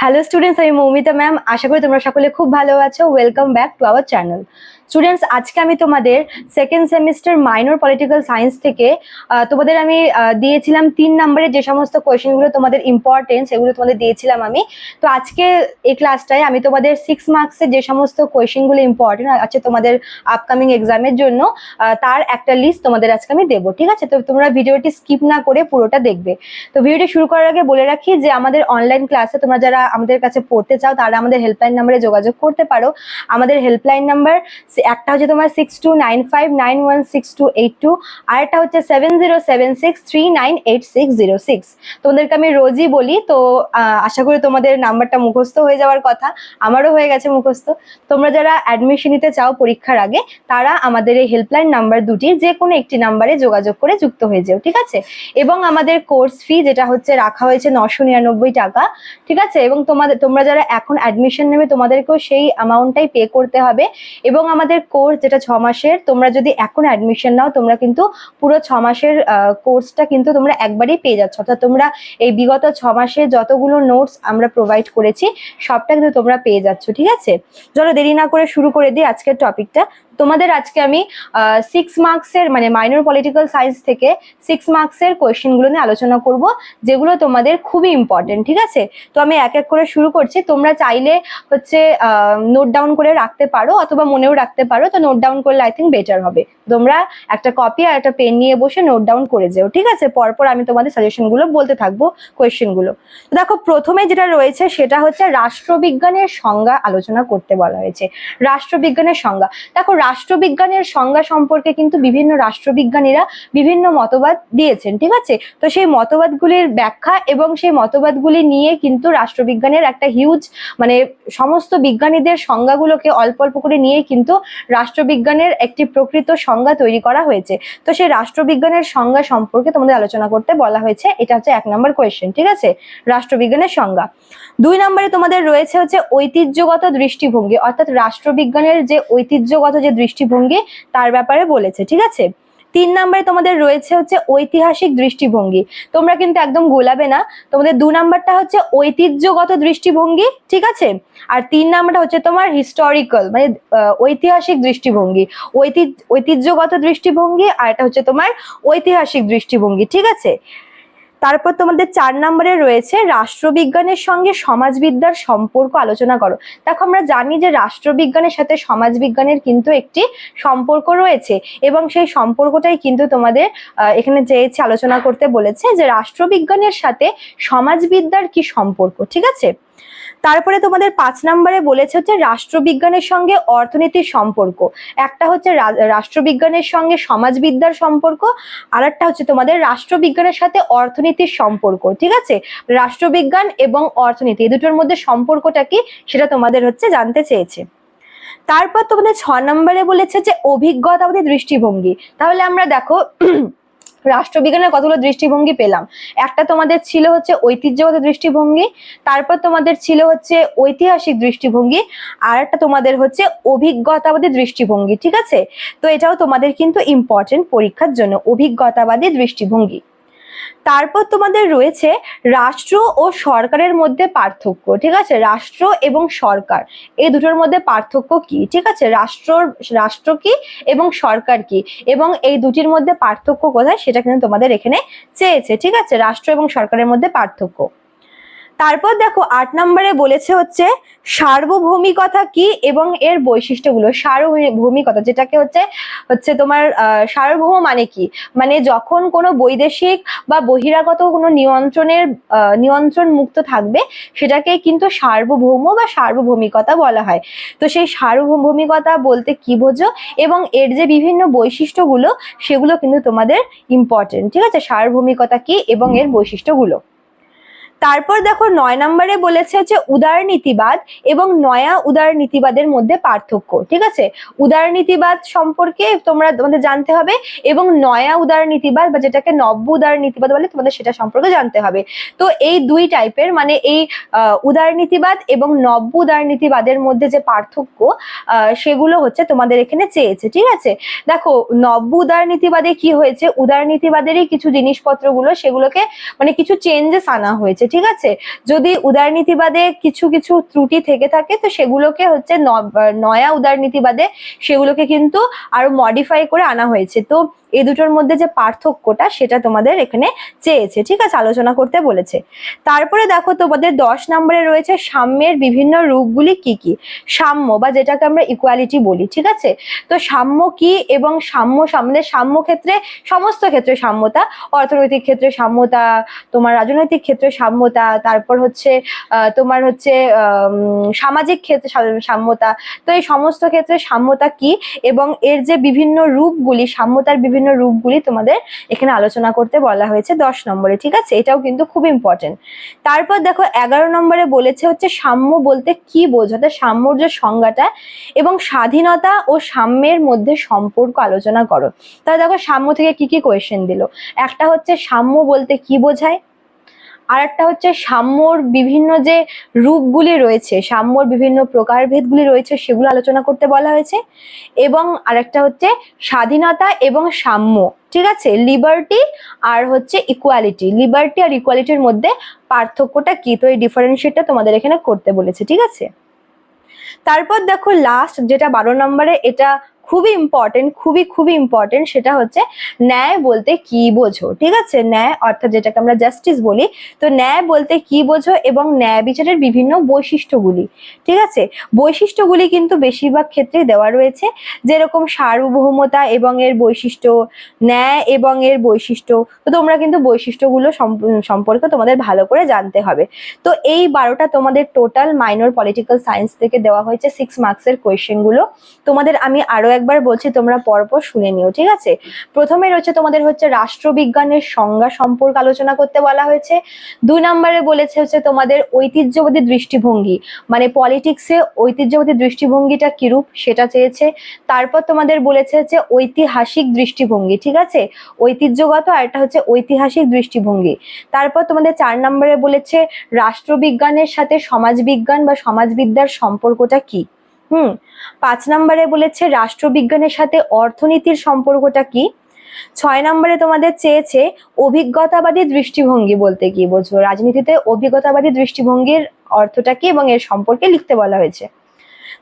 Hello students আমি Moumita ma'am আশা করি তোমরা সকলে খুব ভালো আছো। Welcome back to our channel students আজকে আমি তোমাদের second semester minor political science থেকে তোমাদের আমি দিয়েছিলাম তিন নম্বরের যে সমস্ত কোয়েশ্চেনগুলো তোমাদের ইম্পর্টেন্ট সেগুলো তোমাদের দিয়েছিলাম আমি। তো আজকে এই ক্লাসটায় আমি তোমাদের সিক্স মার্কসের যে সমস্ত কোয়েশ্চেনগুলো ইম্পর্টেন্ট আছে তোমাদের আপকামিং এক্সামের জন্য তার একটা লিস্ট তোমাদের আজকে আমি দেবো, ঠিক আছে? তো তোমরা ভিডিওটি স্কিপ না করে পুরোটা দেখবে। তো ভিডিওটি শুরু করার আগে বলে রাখি যে আমাদের অনলাইন ক্লাসে তোমরা যারা আমাদের কাছে পড়তে চাও তারা আমাদের হেল্পলাইন নাম্বারে যোগাযোগ করতে পারো। আমাদের হেল্পলাইন নাম্বার একটা হচ্ছে তোমার six two nine five nine one six two eight two আর একটা হচ্ছে seven zero seven six three nine eight six zero six তোমাদেরকে আমি রোজই বলি, তো আশা করি তোমাদের নাম্বারটা মুখস্থ হয়ে যাওয়ার কথা, আমারও হয়ে গেছে মুখস্থ। তোমরা যারা অ্যাডমিশন নিতে চাও পরীক্ষার আগে, তারা আমাদের এই হেল্পলাইন নাম্বার দুটির যে কোনো একটি নাম্বারে যোগাযোগ করে যুক্ত হয়ে যেও, ঠিক আছে? এবং আমাদের কোর্স ফি যেটা হচ্ছে রাখা হয়েছে নশো নিরানব্বই টাকা, ঠিক আছে? এবং তোমাদের, তোমরা যারা এখন অ্যাডমিশন নেবে, তোমাদেরকেও সেই অ্যামাউন্টটাই পে করতে হবে। এবং আমাদের কোর্স যেটা ছ মাসের, তোমরা যদি এখন অ্যাডমিশন নাও, তোমরা কিন্তু পুরো ছ মাসের কোর্সটা কিন্তু তোমরা একবারই পেয়ে যাচ্ছ। অর্থাৎ তোমরা এই বিগত ছ মাসে যতগুলো নোটস আমরা প্রোভাইড করেছি, সবটা কিন্তু তোমরা পেয়ে যাচ্ছ, ঠিক আছে? চলো দেরি না করে শুরু করে দিই আজকের টপিকটা তোমাদের আজকে আমি সিক্স মার্কসের মানে মাইনর পলিটিক্যাল সায়েন্স থেকে সিক্স মার্কসের কোয়েশ্চেনগুলো নিয়ে আলোচনা করব, যেগুলো তোমাদের খুবই ইম্পর্টেন্ট ঠিক আছে? তো আমি এক এক করে শুরু করছি। তোমরা চাইলে হচ্ছে নোট ডাউন করে রাখতে পারো অথবা মনেও রাখতে পারো। তো নোট ডাউন করলে আই থিঙ্ক বেটার হবে। তোমরা একটা কপি আর একটা পেন নিয়ে বসে নোট ডাউন করে যেও, ঠিক আছে? পরপর আমি তোমাদের সাজেশনগুলো বলতে থাকব কোয়েশ্চেনগুলো তো দেখো, প্রথমে যেটা রয়েছে সেটা হচ্ছে রাষ্ট্রবিজ্ঞানের সংজ্ঞা আলোচনা করতে বলা হয়েছে। রাষ্ট্রবিজ্ঞানের সংজ্ঞা। দেখো রাষ্ট্রবিজ্ঞানের সংজ্ঞা সম্পর্কে কিন্তু বিভিন্ন রাষ্ট্রবিজ্ঞানীরা বিভিন্ন মতবাদ দিয়েছেন, ঠিক আছে? তো সেই মতবাদগুলির ব্যাখ্যা এবং সেই মতবাদগুলি নিয়ে কিন্তু রাষ্ট্রবিজ্ঞানের একটা হিউজ মানে সমস্ত বিজ্ঞানীদের সংজ্ঞাগুলোকে অল্প অল্প করে নিয়ে কিন্তু রাষ্ট্রবিজ্ঞানের একটি প্রকৃত সংজ্ঞা তৈরি করা হয়েছে। তো সেই রাষ্ট্রবিজ্ঞানের সংজ্ঞা সম্পর্কে তোমাদের আলোচনা করতে বলা হয়েছে, এটা হচ্ছে এক নম্বর কোয়েশ্চেন ঠিক আছে? রাষ্ট্রবিজ্ঞানের সংজ্ঞা। দুই নম্বরে তোমাদের রয়েছে হচ্ছে ঐতিহ্যগত দৃষ্টিভঙ্গি, অর্থাৎ রাষ্ট্রবিজ্ঞানের যে ঐতিহ্যগত যে দৃষ্টিভঙ্গি তার ব্যাপারে বলেছে, ঠিক আছে? তিন নম্বরে তোমাদের রয়েছে হচ্ছে ঐতিহাসিক দৃষ্টিভঙ্গি। তোমরা কিন্তু একদম গোলাবে না। তোমাদের দু নাম্বারটা হচ্ছে ঐতিহ্যগত দৃষ্টিভঙ্গি, ঠিক আছে? আর তিন নাম্বারটা হচ্ছে তোমার হিস্টোরিক্যাল মানে ঐতিহাসিক দৃষ্টিভঙ্গি। ঐতিহ্যগত দৃষ্টিভঙ্গি আর এটা হচ্ছে তোমার ঐতিহাসিক দৃষ্টিভঙ্গি, ঠিক আছে? তারপর তোমাদের চার নম্বরে রয়েছে রাষ্ট্রবিজ্ঞানের সঙ্গে সমাজবিদ্যার সম্পর্ক আলোচনা করো। দেখো আমরা জানি যে রাষ্ট্রবিজ্ঞানের সাথে সমাজবিজ্ঞানের কিন্তু একটি সম্পর্ক রয়েছে এবং সেই সম্পর্কটাই কিন্তু তোমাদের এখানে চেয়েছে আলোচনা করতে বলেছে যে রাষ্ট্রবিজ্ঞানের সাথে সমাজবিদ্যার কি সম্পর্ক, ঠিক আছে? তারপরে তোমাদের পাঁচ নম্বরে বলেছে হচ্ছে রাষ্ট্রবিজ্ঞানের সঙ্গে অর্থনীতির সম্পর্ক। একটা হচ্ছে রাষ্ট্রবিজ্ঞানের সঙ্গে সমাজবিদ্যার সম্পর্ক আর একটা হচ্ছে তোমাদের রাষ্ট্রবিজ্ঞানের সাথে অর্থনীতির সম্পর্ক, ঠিক আছে? রাষ্ট্রবিজ্ঞান এবং অর্থনীতি, এই দুটোর মধ্যে সম্পর্কটা কি সেটা তোমাদের হচ্ছে জানতে চেয়েছে। তারপর তোমাদের ছ নম্বরে বলেছে যে অভিজ্ঞতাবাদী দৃষ্টিভঙ্গি। তাহলে আমরা দেখো রাষ্ট্রবিজ্ঞানের কতগুলো দৃষ্টিভঙ্গি পেলাম? একটা তোমাদের ছিল হচ্ছে ঐতিহ্যগত দৃষ্টিভঙ্গি, তারপর তোমাদের ছিল হচ্ছে ঐতিহাসিক দৃষ্টিভঙ্গি, আর একটা তোমাদের হচ্ছে অভিজ্ঞতাবাদী দৃষ্টিভঙ্গি, ঠিক আছে? তো এটাও তোমাদের কিন্তু ইম্পর্টেন্ট পরীক্ষার জন্য, অভিজ্ঞতাবাদী দৃষ্টিভঙ্গি। তারপর তোমাদের রয়েছে রাষ্ট্র ও সরকারের মধ্যে পার্থক্য, ঠিক আছে? রাষ্ট্র এবং সরকার এই দুটোর মধ্যে পার্থক্য কি? ঠিক আছে? রাষ্ট্র রাষ্ট্র কি এবং সরকার কি? এবং এই দুটির মধ্যে পার্থক্য কোথায়? সেটা কিন্তু তোমাদের এখানে চেয়েছে, ঠিক আছে? রাষ্ট্র এবং সরকারের মধ্যে পার্থক্য। তারপর দেখো আট নম্বরে বলেছে হচ্ছে সার্বভৌমিকতা কি এবং এর বৈশিষ্ট্যগুলো? সার্বভৌমিকতা, যেটাকে হচ্ছে হচ্ছে তোমার সার্বভৌম মানে কি? মানে যখন কোনো বৈদেশিক বা বহিরাগত কোনো নিয়ন্ত্রণের নিয়ন্ত্রণ মুক্ত থাকবে, সেটাকে কিন্তু সার্বভৌম বা সার্বভৌমিকতা বলা হয়। তো সেই সার্বভৌমিকতা বলতে কি বোঝো? এবং এর যে বিভিন্ন বৈশিষ্ট্যগুলো, সেগুলো কিন্তু তোমাদের ইম্পর্টেন্ট ঠিক আছে? সার্বভৌমিকতা কি এবং এর বৈশিষ্ট্যগুলো। তারপর দেখো নয় নম্বরে বলেছে যে উদারনীতিবাদ এবং নয়া উদারনীতিবাদের মধ্যে পার্থক্য, ঠিক আছে? উদারনীতিবাদ সম্পর্কে তোমরা তোমাদের জানতে হবে এবং নয়া উদারনীতিবাদ বা যেটাকে নব্য উদারনীতিবাদ বলে তোমাদের সেটা সম্পর্কে জানতে হবে। তো এই দুই টাইপের মানে এই উদারনীতিবাদ এবং নব্য উদারনীতিবাদের মধ্যে যে পার্থক্য সেগুলো হচ্ছে তোমাদের এখানে চেয়েছে, ঠিক আছে? দেখো, নব্য উদারনীতিবাদে কি হয়েছে? উদারনীতিবাদেরই কিছু জিনিসপত্রগুলো সেগুলোকে মানে কিছু চেঞ্জেস আনা হয়েছে ঠিক আছে? যদি উদারনীতিবাদে কিছু কিছু ত্রুটি থেকে থাকে, তো সেগুলোকে হচ্ছে নয়া উদারনীতিবাদে সেগুলোকে কিন্তু আরও মডিফাই করে আনা হয়েছে। তো এই দুটোর মধ্যে যে পার্থক্যটা সেটা তোমাদের এখানে চেয়েছে, ঠিক আছে? আলোচনা করতে বলেছে। তারপরে দেখো তোমাদের দশ নম্বরে রয়েছে সাম্যের বিভিন্ন রূপগুলি কি কি? সাম্য বা যেটাকে আমরা ইকুয়ালিটি বলি, ঠিক আছে? তো সাম্য কি এবং সাম্য সামনে সাম্য ক্ষেত্রে সমস্ত ক্ষেত্রে সাম্যতা, অর্থনৈতিক ক্ষেত্রে সাম্যতা, তোমার রাজনৈতিক ক্ষেত্রে সাম্যতা, তারপর হচ্ছে তোমার হচ্ছে সামাজিক ক্ষেত্রে সাম্যতা, তো এই সমস্ত ক্ষেত্রে সাম্যতা কি? এবং এর যে বিভিন্ন রূপগুলি, সাম্যতার বিভিন্ন রূপগুলি তোমাদের এখানে আলোচনা করতে বলা হয়েছে দশ নম্বরে, ঠিক আছে? এটাও কিন্তু খুব ইম্পর্টেন্ট তারপর দেখো, এগারো নম্বরে বলেছে হচ্ছে সাম্য বলতে কি বোঝাতে সাম্যর যে সংজ্ঞাটা এবং স্বাধীনতা ও সাম্যের মধ্যে সম্পর্ক আলোচনা করো। তাহলে দেখো, সাম্য থেকে কি কি কোয়েশ্চেন দিল? একটা হচ্ছে সাম্য বলতে কি বোঝায়? আর একটা হচ্ছে সাম্যর বিভিন্ন যে রূপগুলি রয়েছে, সাম্যর বিভিন্ন প্রকারভেদগুলি রয়েছে, সেগুলো আলোচনা করতে বলা হয়েছে। এবং আরেকটা হচ্ছে স্বাধীনতা এবং সাম্য, ঠিক আছে? লিবার্টি আর হচ্ছে ইকুয়ালিটি লিবার্টি আর ইকুয়ালিটির মধ্যে পার্থক্যটা কি? তো এই ডিফারেন্সিয়েটটা তোমাদের এখানে করতে বলেছে, ঠিক আছে? তারপর দেখো লাস্ট যেটা বারো নম্বরে, এটা খুবই ইম্পর্টেন্ট খুবই খুবই ইম্পর্টেন্ট সেটা হচ্ছে ন্যায় বলতে কি বোঝো, ঠিক আছে? ন্যায় অর্থাৎ যেটাকে আমরা জাস্টিস বলি, তো ন্যায় বলতে কি বোঝো এবং ন্যায় বিচারের বিভিন্ন বৈশিষ্ট্যগুলি, ঠিক আছে? বৈশিষ্ট্যগুলি কিন্তু বেশিরভাগ ক্ষেত্রেই দেওয়া রয়েছে, যেরকম সার্বভৌমতা এবং এর বৈশিষ্ট্য, ন্যায় এবং এর বৈশিষ্ট্য, তো তোমরা কিন্তু বৈশিষ্ট্যগুলো সম্প- সম্পর্কে তোমাদের ভালো করে জানতে হবে। তো এই বারোটা তোমাদের টোটাল মাইনর পলিটিক্যাল সায়েন্স থেকে দেওয়া হয়েছে সিক্স মার্কসের কোয়েশ্চেনগুলো তোমাদের আমি আরও একবার বলছি, তোমরা পরপর শুনে নিও, ঠিক আছে? প্রথমে রয়েছে তোমাদের হচ্ছে রাষ্ট্রবিজ্ঞানের সংজ্ঞা সম্পর্কে আলোচনা করতে বলা হয়েছে। দুই নম্বরে বলেছে হচ্ছে তোমাদের ঐতিহ্যবাদী দৃষ্টিভঙ্গি মানে পলিটিক্সে ঐতিহ্যবাদী দৃষ্টিভঙ্গিটা কিরূপ সেটা চেয়েছে। তারপর তোমাদের বলেছে হচ্ছে ঐতিহাসিক দৃষ্টিভঙ্গি, ঠিক আছে? ঐতিহ্যগত আর একটা হচ্ছে ঐতিহাসিক দৃষ্টিভঙ্গি। তারপর তোমাদের চার নম্বরে বলেছে রাষ্ট্রবিজ্ঞানের সাথে সমাজবিজ্ঞান বা সমাজবিদ্যার সম্পর্কটা কি? হুম, পাঁচ নম্বরে বলেছে রাষ্ট্রবিজ্ঞানের সাথে অর্থনীতির সম্পর্কটা কি? ছয় নম্বরে তোমাদের চেয়েছে অভিজ্ঞতাবাদী দৃষ্টিভঙ্গি বলতে কি বোঝো? রাজনীতিতে অভিজ্ঞতাবাদী দৃষ্টিভঙ্গির অর্থটা কি এবং এর সম্পর্কে লিখতে বলা হয়েছে।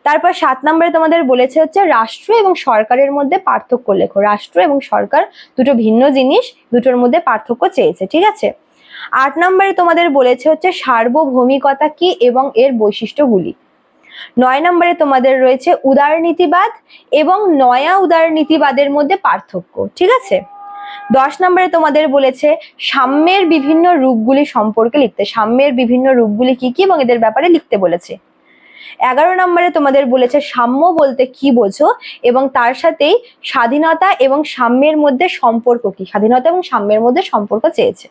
তারপর সাত নম্বরে তোমাদের বলেছে হচ্ছে রাষ্ট্র এবং সরকারের মধ্যে পার্থক্য লেখো। রাষ্ট্র এবং সরকার দুটো ভিন্ন জিনিস, দুটোর মধ্যে পার্থক্য চেয়েছে, ঠিক আছে? আট নম্বরে তোমাদের বলেছে হচ্ছে সার্বভৌমিকতা কি এবং এর বৈশিষ্ট্যগুলি। নয় নম্বরে তোমাদের রয়েছে উদারনীতিবাদ এবং নয়া উদারনীতিবাদের মধ্যে পার্থক্য, ঠিক আছে? দশ নম্বরে তোমাদের বলেছে সাম্যের বিভিন্ন রূপগুলি সম্পর্কে লিখতে। সাম্যের বিভিন্ন রূপগুলি কি কি এবং এদের ব্যাপারে লিখতে বলেছে। এগারো নম্বরে তোমাদের বলেছে সাম্য বলতে কি বোঝো এবং তার সাথেই স্বাধীনতা এবং সাম্যের মধ্যে সম্পর্ক কি? স্বাধীনতা এবং সাম্যের মধ্যে সম্পর্ক চেয়েছে।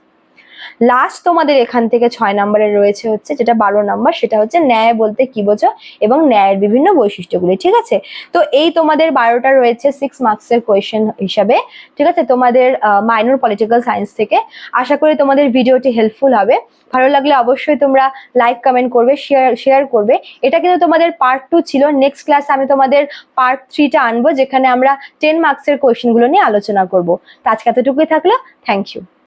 লাস্ট তোমাদের এখান থেকে ছয় নম্বরে রয়েছে হচ্ছে যেটা বারো নম্বর, সেটা হচ্ছে ন্যায় বলতে কি বোঝো এবং ন্যায়ের বিভিন্ন বৈশিষ্ট্যগুলি, ঠিক আছে? তো এই তোমাদের বারোটা রয়েছে সিক্স মার্কসের কোয়েশ্চেন হিসাবে, ঠিক আছে? তোমাদের মাইনর পলিটিক্যাল সায়েন্স থেকে। আশা করি তোমাদের ভিডিওটি হেল্পফুল হবে। ভালো লাগলে অবশ্যই তোমরা লাইক কমেন্ট করবে শেয়ার শেয়ার করবে। এটা কিন্তু তোমাদের পার্ট টু ছিল। নেক্সট ক্লাস আমি তোমাদের পার্ট থ্রিটা আনব, যেখানে আমরা টেন মার্কসের কোয়েশ্চেনগুলো নিয়ে আলোচনা করব। তো আজকে এতটুকুই থাকল। Thank you